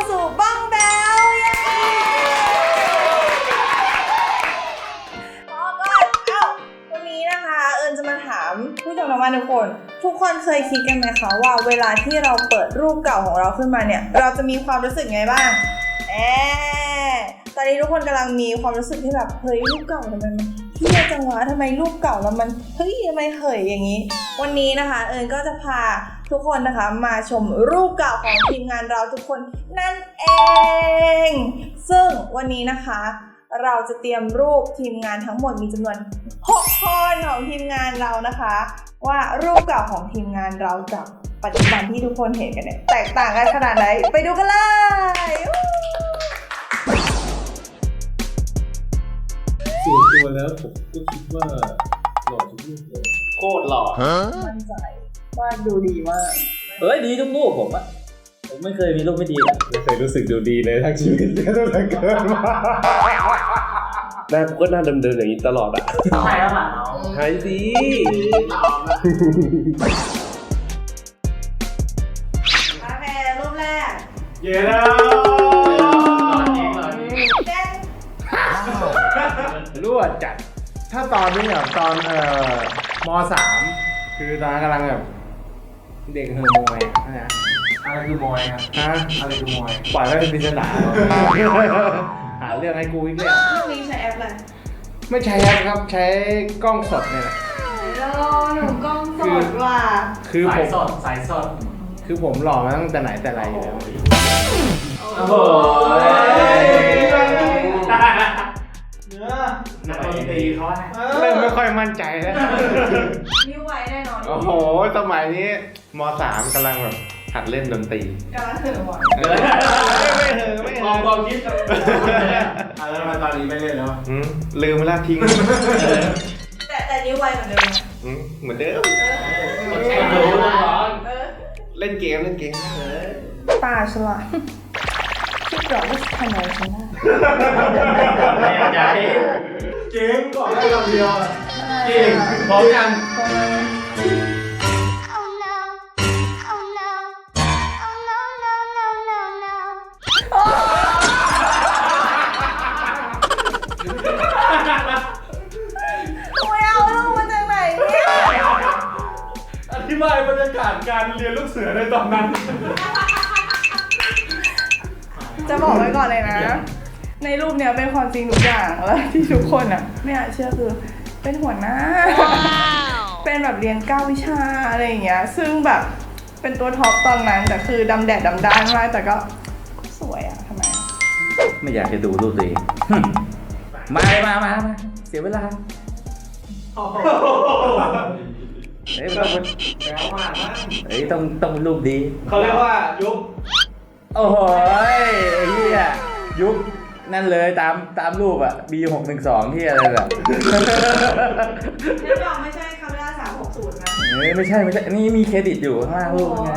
าสู่บ้องแบลเย้พอก่อนเอ้าวันนี้นะคะ เอิญจะมาถามผู้ชมทางบ้านทุกคน ทุกคนเคยคิดกันไหมคะว่าเวลาที่เราเปิดรูปเก่าของเราขึ้นมาเนี่ย เราจะมีความรู้สึกไงบ้างแอบตอนนี้ทุกคนกำลังมีความรู้สึกที่แบบเฮ้ยรูปเก่าทำไมมันเที่ยจังวะทำไมรูปเก่าแล้วมันเฮ้ยทำไมเหยอย่างนี้ วันนี้นะคะ เอิญก็จะพา ทุกคนนะคะมาชมรูปเก่าของทีมงานเราทุกคนนั่นเอง ซึ่งวันนี้นะคะ เราจะเตรียมรูปทีมงานทั้งหมดมีจำนวน 6 คนของทีมงานเรานะคะ ว่ารูปเก่าของทีมงานเรากับปัจจุบันที่ทุกคนเห็นกันเนี่ยแตกต่างกันขนาดไหนไปดูกันเลยส่วนตัวแล้วผมก็คิดว่าหล่อทุกรูปเลยโคตรหล่อมั่นใจ ว่าดูดีมาก เอ้ยดีทุกรูปผมอะผมไม่เคยมีรูปไม่ดีเลยไม่เคยรู้สึกดูดีเลยทั้งชีวิตเลยตั้งแต่เกิดมาหน้ากูก็หน้าเดิมๆอย่างนี้ตลอดอะใช่แล้วเปล่าใช่สิโอเครูปแรกเย้แล้วแจ้งรั่วจัด ถ้าตอนนี้แบบตอนเอ่อมสามคือตอนนั้นกำลังแบบ เด็กเฮอร์โมยอะนะอะไรคือมอยครับฮะอะไรคือมอยปล่อยไว้เป็นปริศนาหาเรื่องให้กูอีกแล้วรูปนี้ใช้แอปอะไรไม่ใช้แอปครับใช้กล้องสดเนี่ยแหละโอ้หนูกล้องสดว่ะคือผสายมสดสายสดคือผมหล่อมาตั้งแต่ไหนแต่ไรอยู่แล้วโอ้โหเนื้อนักดนตรีเขาอะเริ่มไม่ค่อยมั่นใจแล้วนิ้วไว้แน่นอนโอ้โหสมัยนี้ มสามกำลังแบบหัดเล่นดนตรี กำลังถือหมอนไม่เหอะไม่ลองเหลออะงคิดกันแล้วมาตอนนี้ไม่เล่นแล้วลืมไปละทิ้งแต่แต่นิ้วไวเหมือนเดิมนะอืมเหมือนเดิมใช้ดูร้อนเออเล่นเกมเล่นเกมป่าฉลาดคิดหรอว่าจะทำอะไรฉันได้แน่ใจเก่งก่อนได้คำเดียวจริงพร้อมยัง Oh บายบรรยากาศการเรียนลูกเสือในตอนนั้น จะบอกไว้ก่อนเลยนะ ในรูปเนี้ยเป็นความจริงทุกอย่างแล้วที่ทุกคนอะ ไม่อยากเชื่อคือเป็นหัวหน้า เป็นแบบเรียนเก้าวิชาอะไรอย่างเงี้ย ซึ่งแบบเป็นตัวท็อปตอนนั้นแต่คือดำแดดดำด้านมากแต่ก็สวยอะทำไมอะไม่อยากจะดูรูปตัวเองหึมาเลยมามามาเสียเวลา เฮ้ยต้องเฮ้ยต้องต้องรูปดี เขาเรียกว่ายุคโอ้โหยไอ้เหี้ยยุคนั่นเลยตามตามรูปอะ B หกหนึ่งสองที่อะไรแบบแน่นอนไม่ใช่คาเมล่าสามหกศูนย์นะ เฮ้ยไม่ใช่ไม่ใช่ นี่มีเครดิตอยู่ข้างล่างรูปไง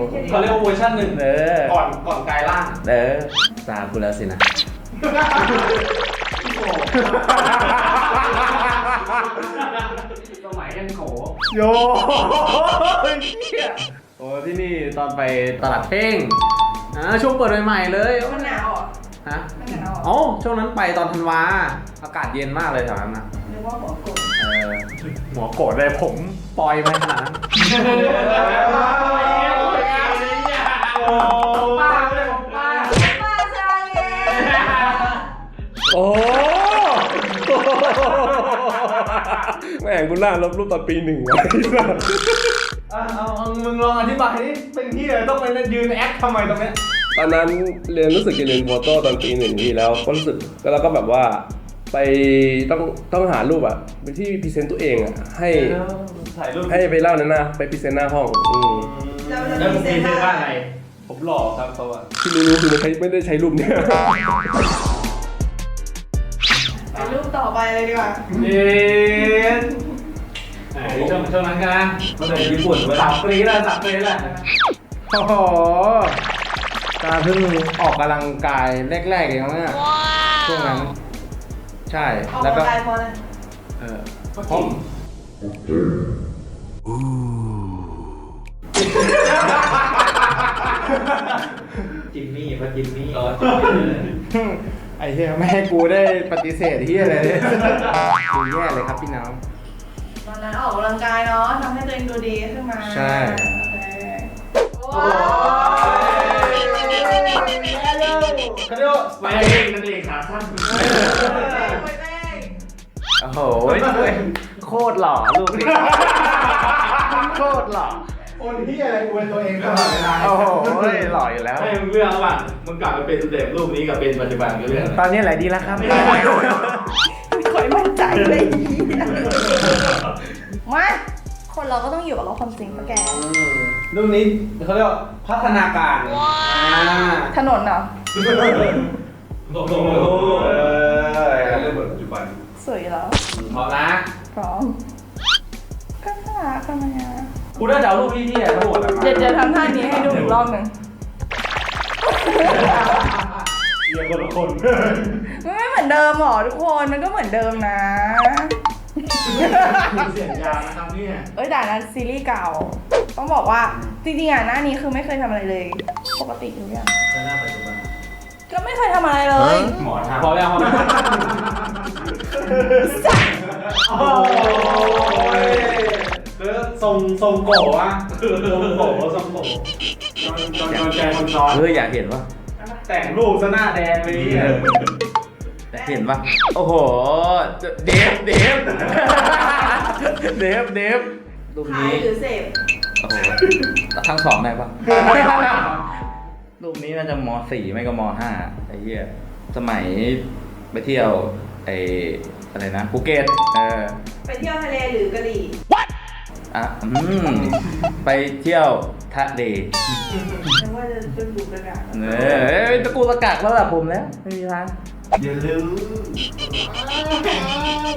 มีเครดิตเขาเรียกว่าเวอร์ชันหนึ่งเออก่อนก่อนกลายร่างเออตามกูแล้วสินะสมั ยยังโขโยโอ้ที่นี่ตอนไปตลาดเท่งอ่าช่วงเปิดใหม่ๆเลยมันหนาวเหรอฮะมันหนาวเหรออ๋อช่วงนั้นไปตอนธันวาอากาศเย็นมากเลยแถวนั้นนะนึกว่าหัวกลมเออหัวโกรธเลยผมปล่อยไปขนาดนั้นป้ แม่งกูน่าลบรูปตอนปีหนึ่งไว้เอาเอาเอามึงลองอธิบายดิเป็นที่อะไรต้องไปยืนแอคทำไมตรงเนี้ยตอนนั้นเรียนรู้สึกจะเรียนโฟโต้ตอนปีหนึ่งนี่แล้วก็รู้สึกแล้วก็แบบว่า ไปต้องต้องหารูปอะเป็นที่พรีเซนต์ตัวเองอะให้ถ่ายรูปให้ไปเล่านั้นนะไปพรีเซนต์หน้าห้องอืมเราจะแล้วมีมึงเซมีนเสื้อว่าผ้าไงผมหล่อครับเขาอะที่รู้ๆคือมันใช้ไม่ได้ใช้รูปเนี้ยไปรูปต่อ ไปเลยดีกว่า เย็นช่วงช่วงนั้นกันนะมาเลยญี่ปุ่นเวลาสับปรีแล้วสับปรีแล้วโอ้โหตาเพิ่งออกกำลังกายแรกๆเองเนี่ยช่วงนั้น ใช่ ออกแล้วกำก็ ลังกายเพราะอะไรเออผมเจิมมี่เพราะจิมมี่ ไอ้เหี้ยไม่ให้กูได้ปฏิเสธเหี้ยอะไรเลยดูแย่เลยครับพี่น้องตอนนั้นออกกำลังกายเนาะทำให้ตัวเองดูดีขึ้นมาใช่ โอเคว้าวเขาเรียกว่าไปเองนั่นเองขาสั้นไปแป้งโอ้โหโคตรหล่อรูปนี้โคตรหล่อ คนที่อะไรกูเป็นตัวเองตลอดเวลาโอ้โหหล่ออยู่แล้ว ให้มึงเลือกระหว่างมึงกลับไปเป็นสเต็ปรูปนี้กับเป็นปัจจุบันก็เลือกตอนนี้อะไรดีแล้วครับไม่ค่อยมั่นใจเลยมาคนเราก็ต้องอยู่กับเราความจริงปะแกรูปนี้เขาเรียกว่าพัฒนาการอ่าถนนเหรอโอ้โหเออเรื่องปัจจุบันสวยแล้วพร้อมนะพร้อมก็น่ารักทำไมอะ กูน่าจะเอารูปที่ที่ทั้งหมดอะเดี๋ยวจะทำท่านี้ให้ดูอีกรอบหนึ่งเรียกคนละคนมันไม่เหมือนเดิมหรอทุกคนมันก็เหมือนเดิมนะ เสียงยาวนะครับเนี่ยเอ้ยแต่นั้นซีรีส์เก่า ต้องบอกว่าจริงๆอะหน้านี้คือไม่เคยทำอะไรเลย ปกติทุกอย่างหน้าปัจจุบันก็ไม่เคยทำอะไรเลยหมอทำพอแล้วพอแล้วโอ้ย คือทรงทรงโกะอะทรงโกะทรงโกะจอนจอนใจคนซ้อนเอออยากเห็นวะแต่งรูปซะหน้าแดงเลยเนี่ยอยากเห็นปะโอ้โห เดฟ เดฟ เดฟ เดฟรูปขายนี้ หรือเสพโอ้โห ทั้งสองได้ปะ รูปนี้น่าจะมสี่ไม่ก็มห้าไอ้เหี้ย สมัยไปเที่ยวไอ้อะไรนะภูเก็ต เออ ไปเที่ยวทะเลหรือกะหรี่ อะอืมไปเที่ยวทะเลนึกว่าจะจุดดูกระดาษเออตะกูตะกักแล้วล่ะผมแล้วไม่มีทางอย่าลืม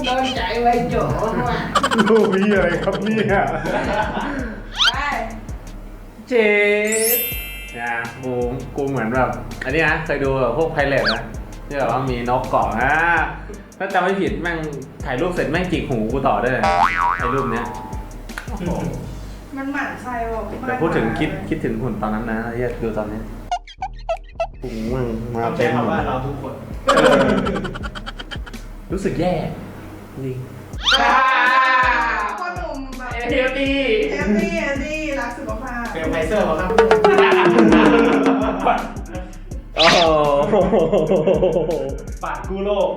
โดนใจไว้โจ้ว่ะรูปนี้อะไรครับเนี่ยไปเจ็ดนะกูกูเหมือนแบบ อันนี้นะเคยดูแบบพวกไพเรตนะที่แบบว่ามีนกเกาะนะถ้าจำไม่ผิดแม่งถ่ายรูปเสร็จแม่งจิกหูกูต่อได้วยไอ้รูปเนี้ย มันหมั่นใครวะแต่พูดถึงคิดคิดถึงหุ่นตอนนั้นนะไอ้เหี้ยดูตอนนี้หูมึงมาเราเต็ใช้มหมดคำว่าเลยเราทุกคน รู้สึกแย่จริงพ่อหนุ่มแบบเฮลตี้เฮลตี้เฮลตี้รักสุขภาพเป็นไพเซอร์มาครับโอ้โห ปาดกู้โลก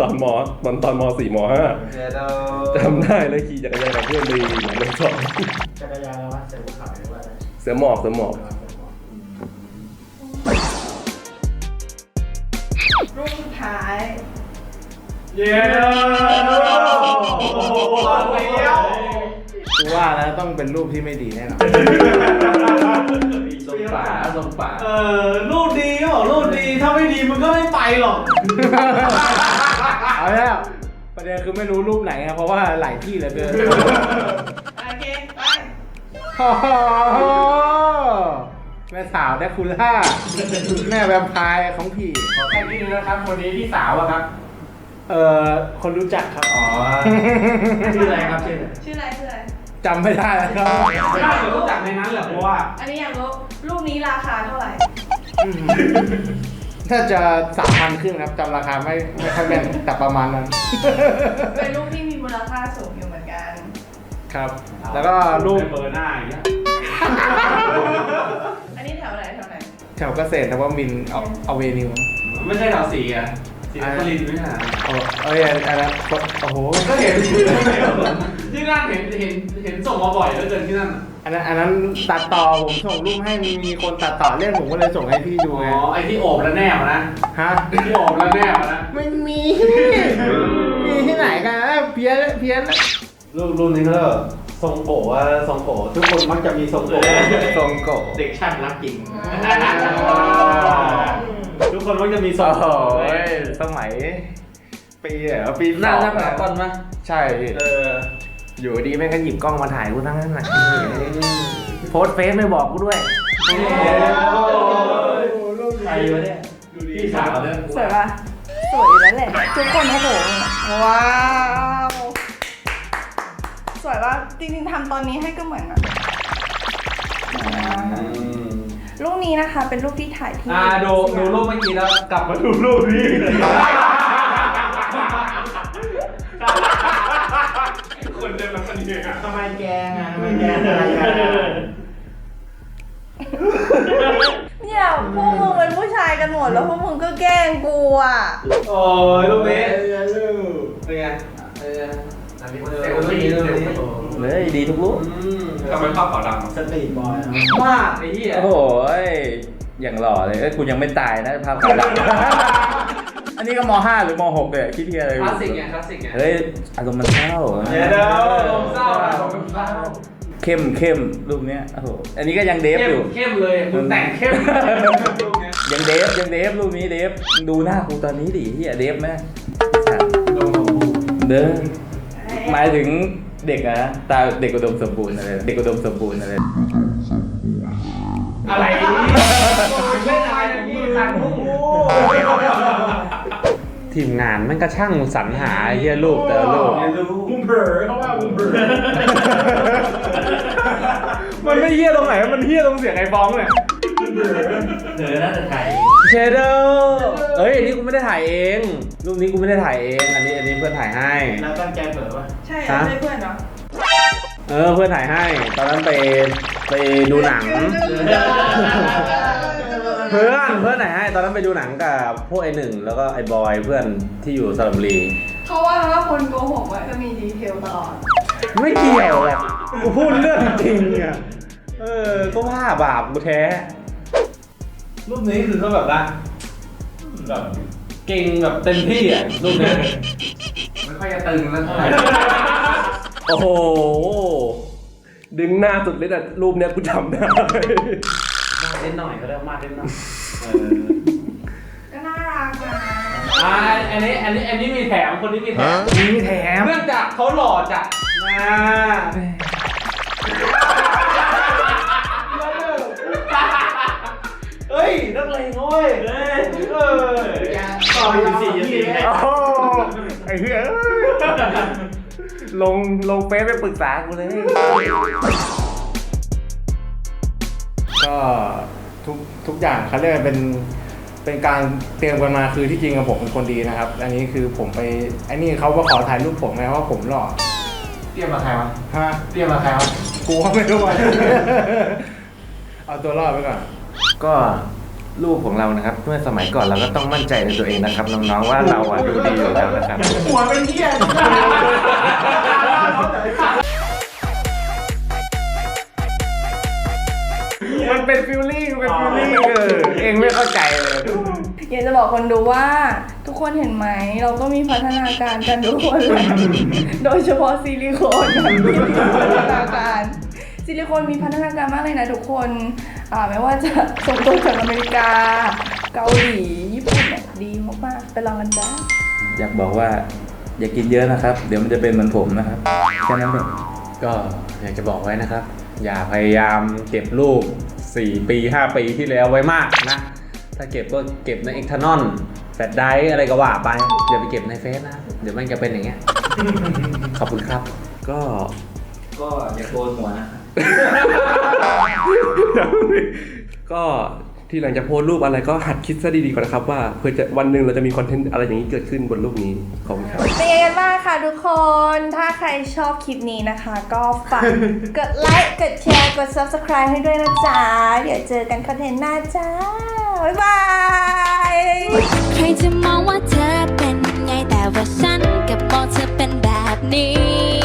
ตอนมอตอนตอนมสี่มห้าจำได้เลยขี่จักรยานกับเพื่อนไปหนองน้ำสองจักรยานแล้วว่าเสือภูเขาหรือว่าอะไรเสือหมอบเสือหมอบรูปสุดท้าย เย้โอ้โหเลี้ยว กูว่าแล้วต้องเป็นรูปที่ไม่ดีแน่นอนทรงป่าทรงป่าเออรูปดีก็บอกรูปดีถ้าไม่ดีมึงก็ไม่ไปหรอก เอาแล้วประเด็นคือไม่รู้รูปไหนไงเพราะว่าหลายที่เหลือเกินโอเคไปโอ้โหแม่สาวแดกคูล่าแม่แวมไพร์ของผีขอแค่นี้เลยนะครับคนนี้ที่สาวอะครับ เอ่อคนรู้จักครับ อ๋อ ชื่ออะไรครับชื่ออะไร ชื่ออะไรชื่ออะไร จำไม่ได้แล้วครับน่าจะรู้จักในนั้นแหละเพราะว่าอันนี้อยากรู้รูปนี้ราคาเท่าไหร่ถ้าจะสามพันครึ่งครับจำราคาไม่ไม่ค่อยแม่นแต่ประมาณนั้น เป็นรูปที่มีมูลค่าสูงอยู่เหมือนกัน ครับ แล้วก็รูปเบอร์หน้าอย่างเงี้ยอันนี้แถวไหนแถวไหน แถวเกษตรนวมินทร์เอาเอาเวนิว ไม่ใช่แถวสีอะ สีนครินทร์ไม่ใช่เหรอเอาเอ้ยอันอันนั้นโอ้โห ก็เห็นที่นั่นเห็นเห็นเห็นส่งมาบ่อยเหลือเกินที่นั่นอะอันนั้นอันนั้นตัดต่อผมส่งรูปให้มีมีคนตัดต่อเล่นผมก็เลยส่งให้พี่ดูอ๋ไง อไอที่โอบแล้วแนบอะนะฮะ ที่โอบแล้วแนบอะนะไม่มี มีที่ไหนกันเพี้ยนเพี้ยนรูปรูปนี้ก็ทรงโกะว่าทรงโกะทุกคนมักจะมีทรงโกะทรงโกะเด็กช่างรักจริง ทุกคนมักจะมีทรงโอ้โหโกะสมัย ปีเหรอปีหน้าสองหน้าพารากอนมั้ยใช่พี่เอออยู่ดีแม่งก็หยิบกล้องมาถ่ายกูทั้งนั้นน่ะโพสต์เฟซไม่บอกกูด้วย ใครวะเนี่ยพี่สาวเนี่ยสวยปะสวยอยู่แล้วแหละ ทุกคนโอ้โหว้าว สวยว่าจริงๆทำตอนนี้ให้ก็เหมือนอะ รูปนี้นี้นะคะ เป็นรูปที่ถ่ายที่อ่าดูดูรูปเมื่อกี้แล้วกลับมาดูรูปนี้คนเดินมาคนเดียวทำไมแกงอะทำไมแกงอะไรกันเนี่ยพวกมึงเป็นผู้ชายกันหมดแล้วพวกมึงก็แกล้งกูอะโอ้ยรูปนี้เป็นไงเอออันนี้เออรูปนี้รูปนี้ เลยดีทุกรูปอืมทำไมภาพขาวดำสตรีทบอยมากไอ้เหี้ยโอ้โหอย่างหล่อเลยเอ้ยคุณยังไม่ตายนะภาพขาวดำอันนี้ก็ม .5 หรือม .6 เลยคิดที่อะไรคลาสสิกไงคลาสสิกไงเฮ้ยอารมณ์มันเศร้าเดี๋ยวเดี๋ยวลมเศร้าอะลมเศร้าเข้มเข้มรูปเนี้ยโอ้โหอันนี้ก็ยังเดฟเข้อมยู่เข้มเลยคุณแต่งเข้มรูปเนี้ยยังเดฟยังเดฟรูปนี้เดฟดูหน้ากูตอนนี้ดิเฮียเดฟไหมเด้อหมายถึง เด็กนะตาเด็กอุดมสมบูรณ์อะไรเด็กอุดมสมบูรณ์อะไรอะไรเล่นอะไรพี่ตันพุ่งทีมงานมันก็ช่างสรรหาเหี้ยรูปแต่ละรูปมุมเบอร์เขาว่ามุมเบอร์มันไม่เหี้ยตรงไหน มันเหี้ยตรงเสียงไอ้บ้องเนี่ย เธอน่าจะถ่ายเชเดอร์เอ้ย อันนี้กูไม่ได้ถ่ายเอง รูปนี้กูไม่ได้ถ่ายเอง อันนี้อันนี้เพื่อนถ่ายให้แล้วตั้งใจเปิดป่ะใช่ฮะใช่เพื่อนเนาะเออ เพื่อนถ่ายให้ ตอนนั้นไปไปดูหนัง เพื่อนเพื่อนถ่ายให้ ตอนนั้นไปดูหนังกับพวกไอ้หนึ่งแล้วก็ไอ้บอยเพื่อนที่อยู่สระบุรี เขาว่าถ้าคนโกหกอะจะมีดีเทลตลอด ไม่เกี่ยวหรอกกูพูดเรื่องจริงอะ เออ ก็ว่าบาปกูแท้ รูปนี้คือเขาแบบว่าแบบเก่งแบบเต็มที่อะรูปเนี้ยไม่ค่อยจะตึงแล้วเท่าไหร่โอ้โห ดึงหน้าสุดเลยแต่รูปเนี้ยกูจำได้เล่นหน่อยก็ได้มาเล่นหน่อยก็น่ารักนะอ่าอันนี้อันนี้อันนี้มีแถมคนนี้มีแถมมีแถมเนื่องจากเขาหล่อจัดนะ นักเลงเว้ยเออต่ออยู่สี่ยี่สิบโอ้โหไอ้เหี้ยลงลงเฟซไปปรึกษากูเลย ก็ทุกทุกอย่างเขาเรียกว่าเป็นเป็นการเตรียมกันมาคือที่จริงกับผมเป็นคนดีนะครับ อันนี้คือผมไปไอ้นี่เขามาขอถ่ายรูปผมไงว่าผมหล่อเตรียมมาใครวะฮะเตรียมมาใครวะกูก็ไม่รู้ว่า เอาตัวรอดไปก่อน ก็ รูปของเรานะครับ เมื่อสมัยก่อนเราก็ต้องมั่นใจในตัวเองนะครับน้องๆว่าเราอะดูดีอยู่แล้วนะครับ หัวเป็นเที่ยมันเป็นฟิลลิ่งเป็นฟิลลิ่งเออเองไม่เข้าใจเลย อยากจะบอกคนดูว่าทุกคนเห็นไหม เราก็มีพัฒนาการกันทุกคนเลยโดยเฉพาะซิลิโคนแบบนี้มีพัฒนาการซิลิโคนมีพัฒนาการมากเลยนะทุกคนอ่า ไม่ว่าจะส่งตัวจากอเมริกา เกาหลีญี่ปุ่นเนี่ยดีมากๆไปลองกันจ้าอยากบอกว่าอย่ากินเยอะนะครับ เดี๋ยวมันจะเป็นเหมือนผมนะครับแค่นั้นเองก็อยากจะบอกไว้นะครับ อย่าพยายามเก็บรูป 4 ปี 5 ปีที่แล้วไว้มากนะ ถ้าเก็บก็เก็บในเอ็กทานอนแฟลชไดรฟ์อะไรก็ว่าไปอย่าไปเก็บในเฟซนะ เดี๋ยวมันจะเป็นอย่างเงี้ยขอบคุณครับ ก็ก็อย่าโกนหัวนะครับ ก็ที่หลังจะโพสต์รูปอะไรก็หัดคิดซะดีๆก่อนนะครับว่าเพื่อจะวันหนึ่งเราจะมีคอนเทนต์อะไรอย่างนี้เกิดขึ้นบนรูปนี้ขอบคุณครับ เป็นไงกันบ้างคะทุกคน ถ้าใครชอบคลิปนี้นะคะ ก็ฝากกดไลค์ กดแชร์ กด subscribe ให้ด้วยนะจ๊ะ เดี๋ยวเจอกันคอนเทนต์หน้าจ้า บ๊ายบาย ใครจะมองว่าเธอเป็นไงแต่ว่าฉันกับมองเธอเป็นแบบนี้